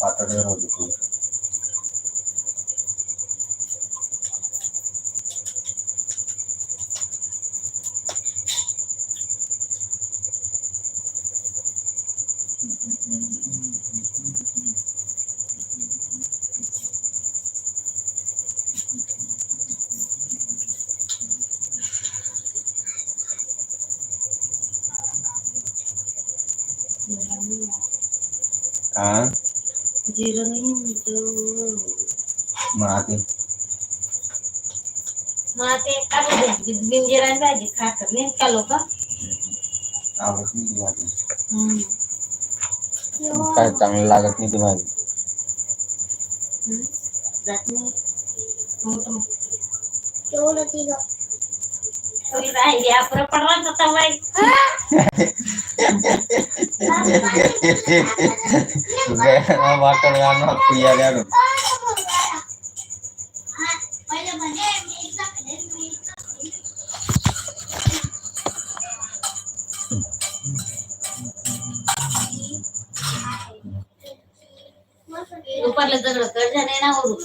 પાતળો રોજ Tá? Zero नहीं मनाते मनाते का बिन जीरा में आज खा कर ले क्या लोग आप रखनी की बात है हम्म। का चांगली लागत नहीं तुम्हारी हम्म, जात में तुम तुम क्यों लगेगा थोडी राहिली आपण पडला होता बाई तुझ्या वाटण पिया द्या दुपारला झाले ना वरून.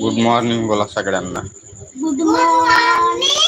गुड मॉर्निंग बोला सगळ्यांना गुड मॉर्निंग हॅलो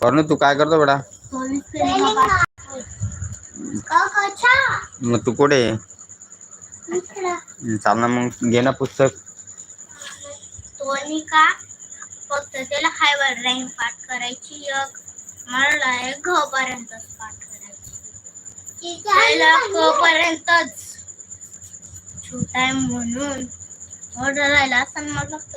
कर्ण तू काय करतो बेटा? मग तू कुठे? चाल ना मग घे ना पुस्तक. का फक्त त्याला हायवर लाईन पाठ करायची एक मला घ पर्यंतच पाठ करायची त्याला क पर्यंतच छोटा आहे म्हणून. ऑर्डर राहिला असं मला फक्त